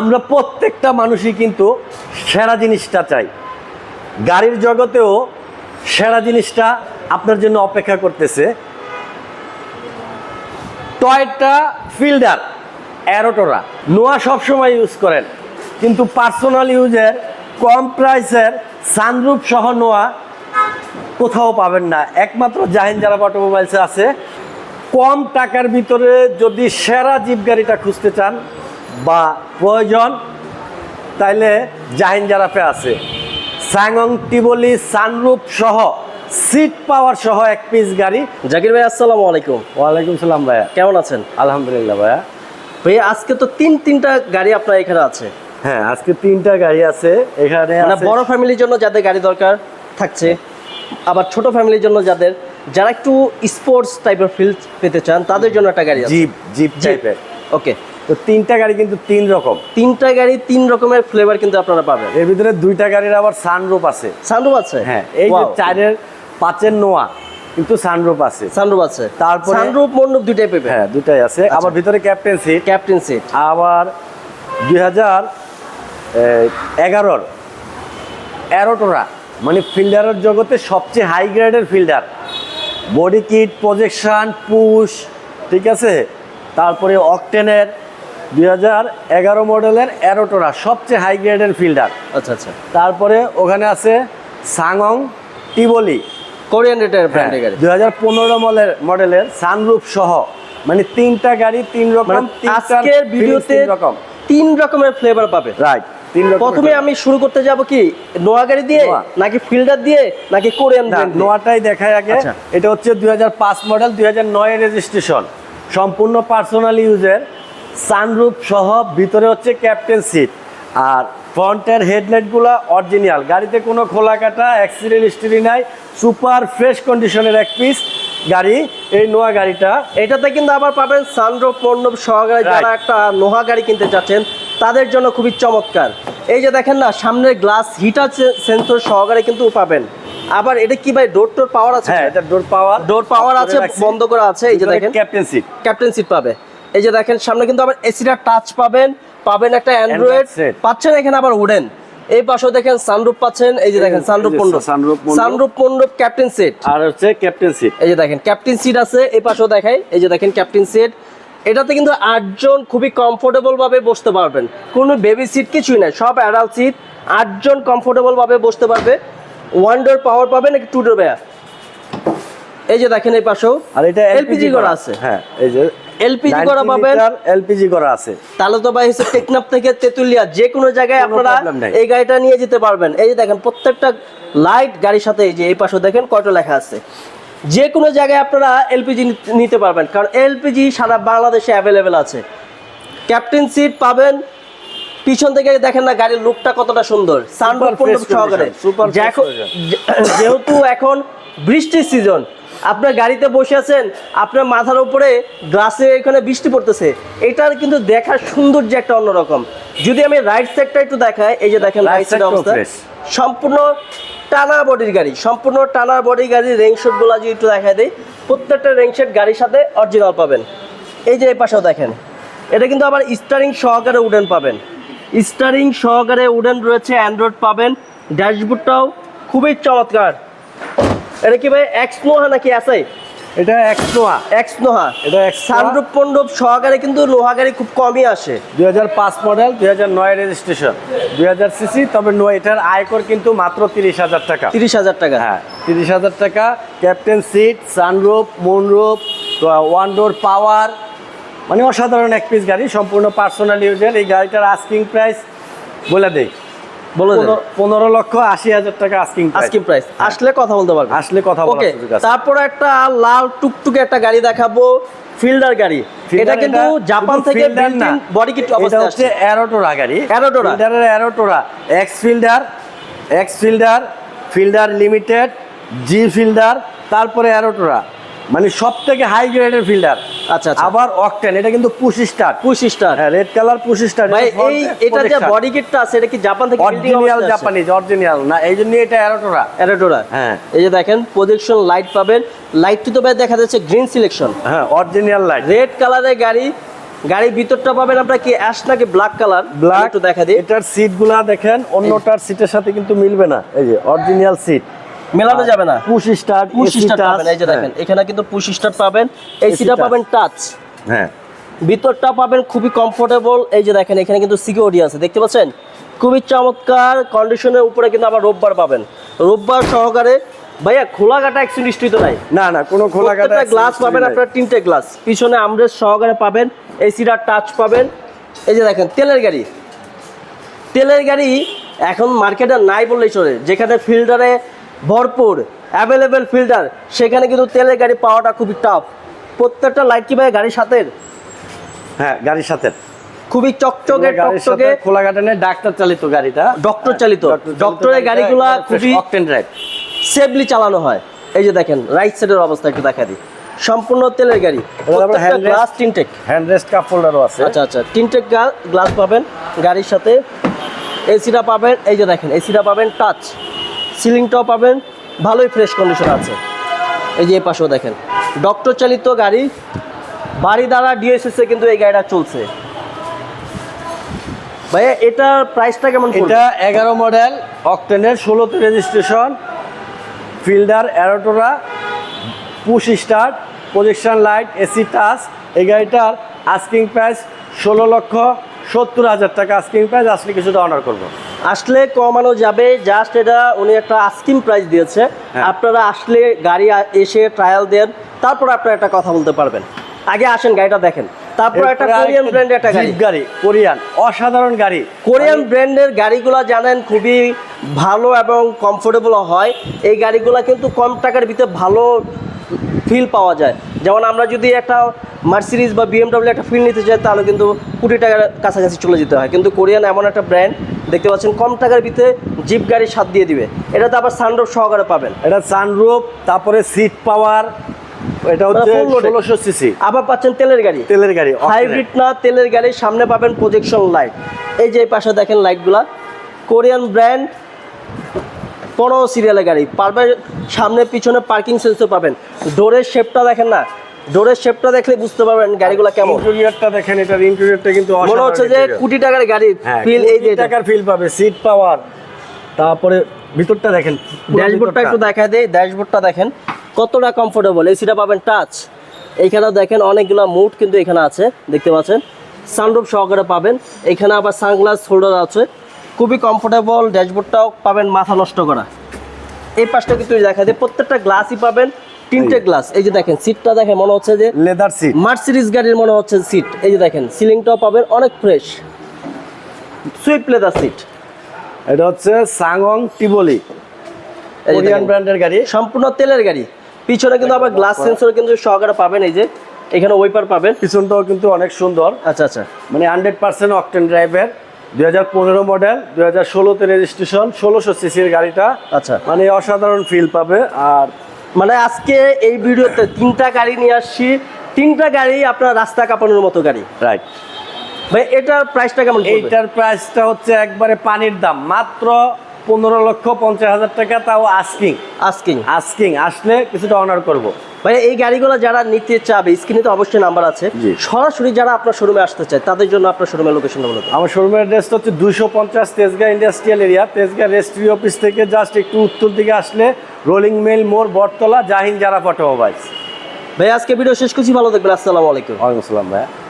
আমরা প্রত্যেকটা মানুষই কিন্তু সেরা জিনিসটা চাই। গাড়ির জগতেও সেরা জিনিসটা আপনার জন্য অপেক্ষা করতেছে। টয়টা ফিল্ডার, অ্যারোটোরা, নোয়া সবসময় ইউজ করেন। কিন্তু পার্সোনাল ইউজের কম প্রাইসের সানরুফ সহ নোয়া কোথাও পাবেন না। একমাত্র জাহিন জারা অটোমোবাইলসে আছে। কম টাকার ভিতরে যদি সেরা জিপ গাড়িটা খুঁজতে চান বা প্রয়োজন তাইলে জাহিন জারাফে আছে। স্যাংং টিবলি সানরুফ সহ সিট পাওয়ার সহ এক পিস গাড়ি। জাকির ভাই আসসালামু আলাইকুম। ওয়ালাইকুম সালাম ভাইয়া। কেমন আছেন? আলহামদুলিল্লাহ ভাইয়া। ভাই আজকে তো তিন তিনটা গাড়ি আপনার এখানে আছে। হ্যাঁ আজকে তিনটা গাড়ি আছে। এখানে মানে বড় ফ্যামিলির জন্য যাদের গাড়ি দরকার থাকছে আবার ছোট ফ্যামিলির জন্য যাদের যারা একটু স্পোর্টস টাইপের ফিল পেতে চান তাদের জন্য একটা গাড়ি আছে। জিপ জিপ টাইপের ওকে তো তিনটা গাড়ি কিন্তু তিন রকম। তিনটা গাড়ি তিন রকমের ফ্লেভার কিন্তু আপনারা পাবেন। এর ভিতরে দুইটা গাড়ির আবার সানরুফ আছে। সানরুফ আছে? হ্যাঁ এই যে চারের পাঁচের নোয়া কিন্তু সানরুফ আছে। সানরুফ আছে। তারপরে- সানরুফ মন্ডপ দুইটাই পেবে হ্যাঁ দুটাই আছে। আবার ভিতরে ক্যাপ্টেন সিট ক্যাপ্টেন সিট আবার দুই হাজার এগারোর। অ্যারোটোরা মানে ফিল্ডারের জগতে সবচেয়ে হাই গ্রেডের Fielder. Body kit projection push ঠিক আছে? তারপরে অকটেনের দুই হাজার এগারো মডেলের অ্যারোটোরা সবচেয়ে হাই গ্রেডের ফিল্ডার আচ্ছা আচ্ছা। তারপরে ওখানে আছে সাংং টিবলি কোরিয়ান রেটের ব্র্যান্ডের গাড়ি। দুই হাজার পনেরো মডেলের মডেলের সানরুফ সহ মানে তিনটা গাড়ি তিন রকম মানে আজকের ভিডিওতে তিন রকম। তিন রকমের ফ্লেভার পাবে। রাইট প্রথমে আমি শুরু করতে যাব কি নোয়া গাড়ি দিয়ে নাকি ফিল্ডার দিয়ে নাকি কোরিয়ান নোয়াটাই দেখায় আগে। আচ্ছা। এটা হচ্ছে দুই হাজার পাঁচ মডেল দুই হাজার নয় রেজিস্ট্রেশন সম্পূর্ণ পার্সোনাল ইউজের সানরুফ সহ ভিতরে হচ্ছে ক্যাপ্টেন সিট। আর ফ্রন্টের হেডলাইটগুলো অরিজিনাল গাড়িতে কোনো খোলা কাটা অ্যাক্সিডেন্ট হিস্ট্রি নাই সুপার ফ্রেশ কন্ডিশনের এক পিস গাড়ি এই নোয়া গাড়িটা। এটাতে কিন্তু আবার পাবেন সানরূপ মণ্ডপ সহকারে যারা একটা নোহা গাড়ি কিনতে চাচ্ছেন তাদের জন্য খুবই চমৎকার। এই যে দেখেন না সামনের গ্লাস হিটার সেন্সর সহকারে কিন্তু পাবেন। আবার এটা কি ভাই ডোর টোর পাওয়ার আছে হ্যাঁ এটা ডোর পাওয়ার ডোর পাওয়ার আছে বন্ধ করা আছে এই যে দেখেন। ক্যাপ্টেন সিট ক্যাপ্টেন সিট পাবে। এই যে দেখেন সামনে কিন্তু আবার এসিটা টাচ পাবেন। পাবেন একটা অ্যান্ড্রয়েড পাচ্ছেন এখানে আবার উডেন এই পাশেও দেখেন সানরুপ পাচ্ছেন। এই যে দেখেন সানরুপ sunroof সানরুপ মণ্ডপ ক্যাপ্টেন সেট আর হচ্ছে ক্যাপ্টেন সিট এই যে দেখেন ক্যাপ্টেন সিট আছে। এই পাশেও দেখাই। এই যে দেখেন ক্যাপ্টেন সিট এটাতে কিন্তু আটজন খুবই কমফোর্টেবল ভাবে বসতে পারবেন। কোনো বেবি সিট কিছুই নাই সব অ্যাডাল্ট সিট আটজন কমফোর্টেবল ভাবে বসতে পারবে। ওয়ান ডোর পাওয়ার পাবেন নাকি টু ডোর বেয়ার এই যে দেখেন এই পাশেও আর এটা এলপিজি করা। আছে। হ্যাঁ এই যে এলপিজি করা পাবেন। এলপিজি করা আছে। তাহলে তো ভাই হচ্ছে টেকনাফ থেকে তেতুলিয়া যে কোনো জায়গায় আপনারা এই গাড়িটা নিয়ে যেতে পারবেন। এই যে দেখেন প্রত্যেকটা লাইট গাড়ির সাথে এই যে এই পাশে দেখেন কয়টা লেখা আছে। যে কোনো জায়গায় আপনারা এলপিজি নিতে পারবেন কারণ এলপিজি সারা বাংলাদেশে অ্যাভেলেবেল আছে। ক্যাপ্টেন সিট পাবেন। পিছন থেকে দেখেন না গাড়ির লুকটা কতটা সুন্দর সানরুফ সহকারে। যেহেতু এখন বৃষ্টির সিজন আপনার গাড়িতে বসে আছেন আপনার মাথার উপরে গ্লাসে এখানে বৃষ্টি পড়তেছে এটার কিন্তু দেখার সৌন্দর্য একটা অন্যরকম। যদি আমি রাইট সাইডটা একটু দেখাই এই যে দেখেন রাইট সাইড অবস্থা। সম্পূর্ণ টানা বডির গাড়ি সম্পূর্ণ টানা বডি গাড়ি রেইনশটগুলা যদি একটু দেখাই দেয় প্রত্যেকটা রেইনশট গাড়ির সাথে অরিজিনাল পাবেন। এই যে এই পাশেও দেখেন এটা কিন্তু আবার স্টারিং সহকারে উডেন পাবেন। স্টারিং সহকারে উডেন রয়েছে অ্যান্ড্রয়েড পাবেন। ড্যাশবোর্ডটাও খুবই চমৎকার। এটা কি ভাই এক্স নোহা নাকি আছে এটা এক্সট্রা এক্স নোহা এটা। সানরূপ মণ্ডপ সহকারে কিন্তু লোহা গাড়ি খুব কমই আসে। দুই হাজার পাঁচ মডেল দুই হাজার নয় রেজিস্ট্রেশন দুই হাজার সিসি তবে নয় এটার আয়কর কিন্তু মাত্র তিরিশ হাজার টাকা। তিরিশ হাজার টাকা। হ্যাঁ তিরিশ হাজার টাকা। Captain seat sunroof moonroof one door power মানে অসাধারণ এক পিস গাড়ি সম্পূর্ণ পার্সোনাল ইউজের এই গাড়িটার আস্কিং প্রাইস বলে দেই। বলে পনেরো- লক্ষ আশি হাজার টাকা আস্কিং আস্কিং প্রাইস আসলে কথা বলতে পারব আসলে কথা ওকে তারপর একটা লাল টুকটুকে একটা গাড়ি দেখাবো। ফিল্ডার গাড়ি। এটা কিন্তু জাপান থেকে বডি কিট এটা অবস্থায় হচ্ছে অ্যারোটোরা গাড়ি। Aerotora? ফিল্ডারের Aero Tourer X Fielder X Fielder Fielder limited G Fielder তারপরে অ্যারোটোরা মানে সব থেকে হাই গ্রেডের ফিল্ডার আচ্ছা। আবার অকটেন এটা কিন্তু পুশ স্টার পুশ স্টার হ্যাঁ রেড কালার পুশ স্টার ভাই এই এটা যে বডি কিটটা আছে এটা কি জাপান থেকে অরিজিনাল জাপানিজ অরিজিনাল না এই জন্য এটা অ্যারোটোরা এরাটোরা হ্যাঁ। এই যে দেখেন প্রজেকশন লাইট পাবেন। লাইটটি তো ভাই দেখা যাচ্ছে গ্রিন সিলেকশন হ্যাঁ অরিজিনাল লাইট রেড কালারের গাড়ি গাড়ির ভিতরটা পাবেন আপনার কি অ্যাশ নাকি ব্ল্যাক কালার ব্ল্যাক একটু দেখা দিই। এটার সিটগুলা দেখেন অন্যটার সিটের সাথে কিন্তু মিলবে না। এই যে অরিজিনাল সিট মেলানো যাবে না। পুশ স্টার্ট পুশ স্টার্ট পাবেন এই যে দেখেন এখানে কিন্তু পুশ স্টার্ট পাবেন এসিটা পাবেন টাচ। হ্যাঁ। ভিতরটা পাবেন খুবই কমফোর্টেবল এই যে দেখেন এখানে কিন্তু সিকিউরিটি আছে দেখতে পাচ্ছেন? খুবই চমৎকার কন্ডিশনের উপরে কিন্তু আবার রোববার পাবেন। রোববার সহকারে ভাইয়া খোলা কাটা অ্যাক্সিডেন্ট হিস্ট্রি তো নাই? না না কোনো খোলা কাটা গ্লাস পাবেন আপনার তিনটে গ্লাস পিছনে আমরেজ সহকারে পাবেন এসিটা টাচ পাবেন। এই যে দেখেন তেলের গাড়ি। তেলের গাড়ি এখন মার্কেটে নাই বললেই চলে। যেখানে ফিল্টারে ভরপুর অ্যাভেলেবেল ফিল্টার সেখানে কিন্তু তেলের গাড়ি পাওয়াটা খুবই টাফ প্রত্যেকটা লাইট কি ভাই গাড়ির সাথে হ্যাঁ গাড়ির সাথে খুবই চকচকে টকটকে খোলা কাটা নেই ডাক্তার চালিত গাড়িটা। ডক্টর চালিত। ডক্টরের গাড়িগুলা খুবই অকটেন ড্রাইভ সেফলি চালানো হয়। এই যে দেখেন রাইট সাইডের অবস্থা একটু দেখা দিই। সম্পূর্ণ তেলের গাড়ি। Glass tinted hand rest cup হোল্ডারও আছে। আচ্ছা আচ্ছা তিনটে গ্লাস পাবেন গাড়ির সাথে। এসিটা পাবেন এই যে দেখেন এসিটা পাবেন টাচ সিলিংটাও পাবেন, ভালোই ফ্রেশ কন্ডিশন আছে। এই যে পাশেও দেখেন ডক্টর চালিত গাড়ি, বাড়ি দ্বারা ডিএসএস কিন্তু এই গাড়িটা চলছে। ভাইয়া, এটার প্রাইসটা কেমন এটা এগারো মডেল অক্টেনের ষোলোতে registration Fielder Aero Tourer push start projection light AC touch এই গাড়িটার আস্কিং প্রাইস ষোলো লক্ষ সত্তর হাজার টাকা। আস্কিং প্রাইস আসলে কিছুটা অনার করব। আসলে কমানো যাবে জাস্ট এটা উনি একটা আস্কিম প্রাইস দিয়েছে। হ্যাঁ। আপনারা আসলে গাড়ি এসে ট্রায়াল দেন তারপর আপনারা একটা কথা বলতে পারবেন। আগে আসেন গাড়িটা দেখেন। তারপর একটা কোরিয়ান ব্র্যান্ডের একটা গাড়ি। গাড়ি কোরিয়ান অসাধারণ গাড়ি। কোরিয়ান ব্র্যান্ডের গাড়িগুলো জানেন খুবই ভালো এবং কমফোর্টেবল হয়। এই গাড়িগুলো কিন্তু কম টাকার ভিতরে ভালো ফিল পাওয়া যায়। যেমন আমরা যদি একটা মার্সিডিজ বা বিএমডাব্লিউ একটা ফিল নিতে চাই তাহলে কিন্তু কোটি টাকার কাছাকাছি চলে যেতে হয়। কিন্তু কোরিয়ান এমন একটা ব্র্যান্ড দেখতে পাচ্ছেন কম টাকার ভিতরে জিপ গাড়ির স্বাদ দিয়ে দিবে। এটাতে আবার সানরোড সহকারে পাবেন। এটা সানরুফ তারপরে সিট পাওয়ার এটা হচ্ছে full loaded। ষোলোশো সিসি আবার পাচ্ছেন তেলের গাড়ি। তেলের গাড়ি হাইব্রিড না তেলের গাড়ির সামনে পাবেন প্রজেকশন লাইট এই যে পাশে দেখেন লাইটগুলা কোরিয়ান ব্র্যান্ড পনেরো সিরিয়ালের গাড়ি। পারবে সামনে পিছনে পার্কিং সেন্সর পাবেন। ডোরের শেপটা দেখেন না। ডোরের শেপটা দেখলে বুঝতে পারবেন গাড়িগুলো কেমন। ইন্টেরিয়রটা দেখেন এটার ইন্টেরিয়রটা কিন্তু মনে হচ্ছে যে। কোটি টাকার গাড়ি হ্যাঁ, ফিল এই যে টাকার ফিল পাবে সিট পাওয়ার তারপরে ভিতরটা দেখেন ড্যাশবোর্ডটা একটু দেখায় দেয় ড্যাশবোর্ডটা দেখেন। কতটা কমফোর্টেবল এসিটা পাবেন টাচ এইখানেও দেখেন অনেকগুলো মুড কিন্তু এখানে আছে দেখতে পাচ্ছেন। সানরুফ সহকারে পাবেন। এখানে আবার সানগ্লাস হোল্ডার আছে। খুবই কমফোর্টেবল ড্যাশবোর্ডটাও পাবেন মাথা নষ্ট করা। এই পাশটা কিন্তু দেখা যায় প্রত্যেকটা গ্লাসই পাবেন তিনটে গ্লাস এই যে দেখেন সিটটা দেখেন মনে হচ্ছে যে লেদার সিট মার্সিডিজ গাড়ির মনে হচ্ছে সিট এই যে দেখেন সিলিংটাও পাবেন অনেক ফ্রেশ সুইফট লেদার সিট এটা হচ্ছে সাংং টিবলি কোরিয়ান ব্র্যান্ডের গাড়ি। সম্পূর্ণ তেলের গাড়ি। পিছনে কিন্তু আবার গ্লাস সেন্সর কিন্তু সহকারে পাবেন এই যে এখানে ওয়াইপার পাবেন। পিছনটাও কিন্তু অনেক সুন্দর। আচ্ছা আচ্ছা। মানে হান্ড্রেড পার্সেন্ট অকটেন ড্রাইভের দুই হাজার পনেরো মডেল দুই হাজার ষোলোতে রেজিস্ট্রেশন ষোলোশো সিসির গাড়িটা। আচ্ছা। মানে অসাধারণ ফিল পাবে। আর মানে আজকে এই ভিডিওতে তিনটা গাড়ি নিয়ে আসছি। তিনটা গাড়ি আপনার রাস্তা কাঁপানোর মতো গাড়ি। রাইট ভাই এটার প্রাইসটা কেমন এইটার প্রাইসটা হচ্ছে একবারে পানির দাম। মাত্র পনেরো লক্ষ পঞ্চাশ হাজার টাকা তাও আস্কিং আস্কিং আস্কিং আসলে কিছুটা অনার করব। ভাই এই গাড়িগুলো যারা নিতে চাবে স্ক্রিনে তো অবশ্যই নাম্বার আছে। সরাসরি যারা আপনার শোরুমে আসতে চায় তাদের জন্য আপনার শোরুমের লোকেশনটা বলতে আমার শোরুমের অ্যাড্রেসটা হচ্ছে দুশো পঞ্চাশ Tejgaon industrial area Tejgaon registry office থেকে জাস্ট একটু উত্তর দিকে আসলে রোলিং মেল মোড় বটতলা জাহিন জারা অটোমোবাইলস ভাই আজকে ভিডিও শেষ করছি ভালো থাকবেন আসসালামু আলাইকুম। ওয়ালাইকুম আসসালাম ভাইয়া।